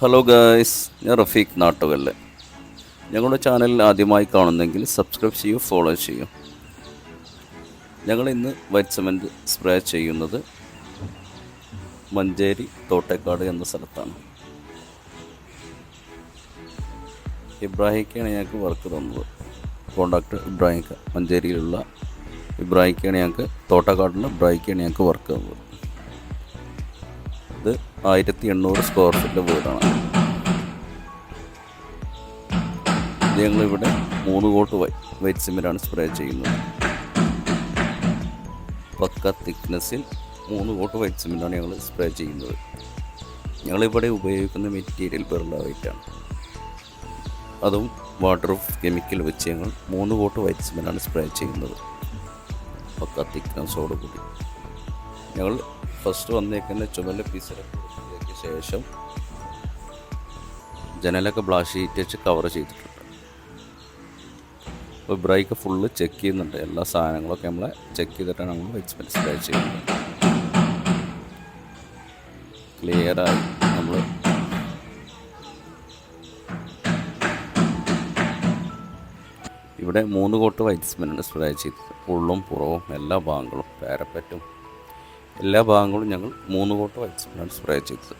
Hello guys ഞാൻ റഫീഖ് നാട്ടുകല്ല്. ഞങ്ങളുടെ channel ആദ്യമായി കാണുന്നെങ്കിൽ സബ്സ്ക്രൈബ് ചെയ്യൂ ഫോളോ ചെയ്യൂ. ഞങ്ങൾ ഇന്ന് വൈറ്റ് സിമെന്റ് സ്പ്രേ ചെയ്യുന്നത് മഞ്ചേരി തോട്ടേക്കാട് എന്ന സ്ഥലത്താണ്. ഇബ്രാഹിക്കാണ് ഞങ്ങൾക്ക് വർക്ക് തന്നത്. കോണ്ടാക്ട് ഇബ്രാഹിക്ക മഞ്ചേരിയിലുള്ള ഇബ്രാഹിക്കാണ് ഞങ്ങൾക്ക് തോട്ടക്കാടുള്ള ഇബ്രാഹിക്കാണ് ഞങ്ങൾക്ക് വർക്ക് തന്നത്. ആയിരത്തി എണ്ണൂറ് സ്ക്വയർ ഫീറ്റിന്റെ വീടാണ്. ഞങ്ങളിവിടെ മൂന്ന് കോട്ട് വൈറ്റ് സിമെന്റാണ് സ്പ്രേ ചെയ്യുന്നത്. പക്ക തിക്നെസ്സിൽ മൂന്ന് കോട്ട് വൈറ്റ് സിമെന്റാണ് ഞങ്ങൾ സ്പ്രേ ചെയ്യുന്നത്. ഞങ്ങളിവിടെ ഉപയോഗിക്കുന്ന മെറ്റീരിയൽ ബെർള വൈറ്റാണ് അതും വാട്ടർ കെമിക്കൽ വെച്ച് ഞങ്ങൾ മൂന്ന് കോട്ട് വൈറ്റ് സിമെന്റാണ് സ്പ്രേ ചെയ്യുന്നത്. പക്ക തിക്നെസ്സോടുകൂടി ഞങ്ങൾ ഫസ്റ്റ് വന്നേക്കുന്ന ചുമല പീസിലൊക്കെ ശേഷം ജനലൊക്കെ ബ്ലാഷ് ഷീറ്റ് വെച്ച് കവർ ചെയ്തിട്ടുണ്ട്. അപ്പോൾ ബ്രേക്ക് ഫുള്ള് ചെക്ക് ചെയ്യുന്നുണ്ട്. എല്ലാ സാധനങ്ങളൊക്കെ നമ്മൾ ചെക്ക് ചെയ്തിട്ടാണ് നമ്മൾ എക്സ്പെൻസ് സ്പ്രേ ചെയ്യുന്നത്. ക്ലിയറായി നമ്മൾ ഇവിടെ മൂന്ന് കോട്ട് വൈറ്റ് സിമെന്റാണ് സ്പ്രേ ചെയ്തത് ഉള്ളും പുറവും എല്ലാ ഭാഗങ്ങളും പാരപ്പറ്റും എല്ലാ ഭാഗങ്ങളും ഞങ്ങൾ മൂന്ന് കോട്ട് വൈറ്റ് സ്പ്രേ ചെയ്തത്.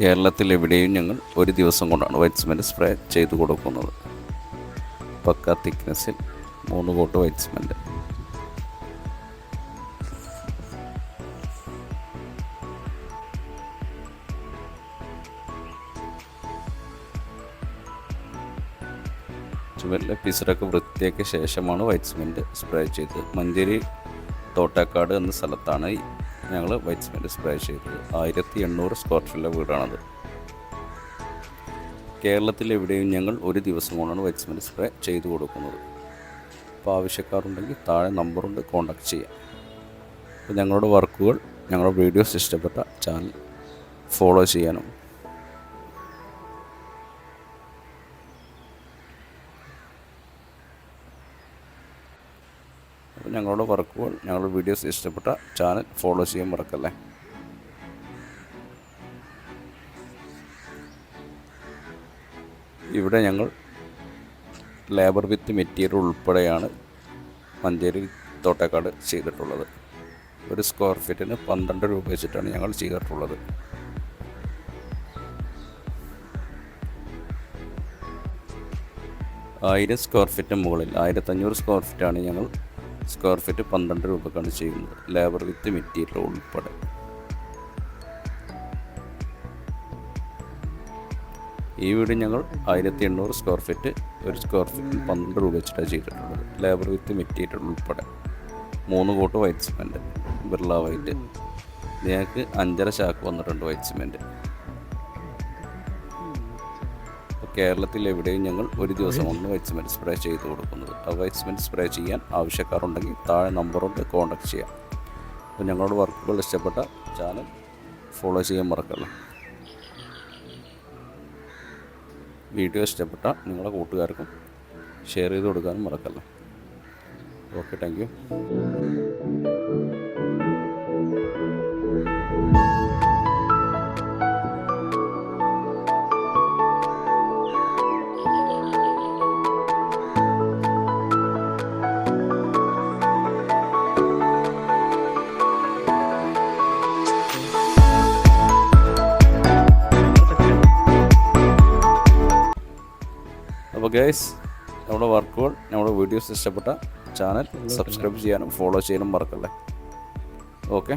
കേരളത്തിൽ എവിടെയും ഞങ്ങൾ ഒരു ദിവസം കൊണ്ടാണ് വൈറ്റ് സിമെന്റ് സ്പ്രേ ചെയ്ത് കൊടുക്കുന്നത്. പക്ക തിക്നെസ്സിൽ മൂന്ന് കോട്ട് വൈറ്റ് സിമെന്റ് ചുവരിലെ പിസറൊക്കെ വൃത്തിയാക്കിയ ശേഷമാണ് വൈറ്റ് സിമെന്റ് സ്പ്രേ ചെയ്തത്. മഞ്ചേരി തോട്ടാക്കാട് എന്ന സ്ഥലത്താണ് ഞങ്ങൾ വൈറ്റ് സിമെന്റ് സ്പ്രേ ചെയ്തത്. ആയിരത്തി എണ്ണൂറ് സ്ക്വയർ ഫീറ്റിലെ വീടാണത്. കേരളത്തിൽ എവിടെയും ഞങ്ങൾ ഒരു ദിവസം കൊണ്ടാണ് വൈറ്റ് സിമെന്റ് സ്പ്രേ ചെയ്തു കൊടുക്കുന്നത്. അപ്പോൾ ആവശ്യക്കാരുണ്ടെങ്കിൽ താഴെ നമ്പറുണ്ട് കോൺടാക്ട് ചെയ്യാം. അപ്പോൾ ഞങ്ങളുടെ വർക്കുകൾ ഞങ്ങളുടെ വീഡിയോസ് ഇഷ്ടപ്പെട്ട ചാനൽ ഫോളോ ചെയ്യാനും ഞങ്ങളുടെ വർക്കുകൾ ഞങ്ങളുടെ വീഡിയോസ് ഇഷ്ടപ്പെട്ട ചാനൽ ഫോളോ ചെയ്യാൻ മറക്കല്ലേ? ഇവിടെ ഞങ്ങൾ ലേബർ വിത്ത് മെറ്റീരിയൽ ഉൾപ്പെടെയാണ് മഞ്ചേരി തോട്ടക്കാട് ചെയ്തിട്ടുള്ളത്. ഒരു സ്ക്വയർ ഫീറ്റിന് പന്ത്രണ്ട് രൂപ വെച്ചിട്ടാണ് ഞങ്ങൾ ചെയ്തിട്ടുള്ളത്. ആയിരം സ്ക്വയർ ഫീറ്റിന് മുകളിൽ ആയിരത്തഞ്ഞൂറ് സ്ക്വയർ ഫീറ്റാണ് ഞങ്ങൾ സ്ക്വയർ ഫീറ്റ് പന്ത്രണ്ട് രൂപക്കാണ് ചെയ്യുന്നത്. ലേബർ വിത്ത് മെറ്റീരിയൽ ഉൾപ്പെടെ. ഈ വീട് ഞങ്ങൾ ആയിരത്തി എണ്ണൂറ് സ്ക്വയർ ഫീറ്റ് ഒരു സ്ക്വയർ ഫീറ്റിന് പന്ത്രണ്ട് രൂപ വെച്ചിട്ടാണ് ചെയ്തിട്ടുള്ളത്. ലേബർ വിത്ത് മെറ്റീരിയൽ ഉൾപ്പെടെ. മൂന്ന് coat white cement Birla white ഞങ്ങൾക്ക് അഞ്ചര ചാക്ക് വന്നിട്ടുണ്ട് വൈറ്റ് സിമെന്റ് കേരളത്തിൽ എവിടെയും ഞങ്ങൾ ഒരു ദിവസം കൊണ്ട് വൈറ്റ് സ്പ്രേ ചെയ്ത് കൊടുക്കുന്നത്. ആ വൈറ്റ്സ്മെന്റ് സ്പ്രേ ചെയ്യാൻ ആവശ്യക്കാരുണ്ടെങ്കിൽ താഴെ നമ്പറുണ്ട് കോൺടാക്ട് ചെയ്യാം. അപ്പോൾ ഞങ്ങളുടെ വർക്കുകൾ ഇഷ്ടപ്പെട്ട ചാനൽ ഫോളോ ചെയ്യാൻ മറക്കല്ല. വീഡിയോ ഇഷ്ടപ്പെട്ട നിങ്ങളുടെ കൂട്ടുകാർക്കും ഷെയർ ചെയ്ത് കൊടുക്കാനും മറക്കല്ല. ഓക്കെ താങ്ക് യു ഗൈസ് നമ്മുടെ വർക്കുകൾ നമ്മുടെ വീഡിയോസ് ഇഷ്ടപ്പെട്ട ചാനൽ സബ്സ്ക്രൈബ് ചെയ്യാനും ഫോളോ ചെയ്യാനും മറക്കല്ലേ? ഓക്കെ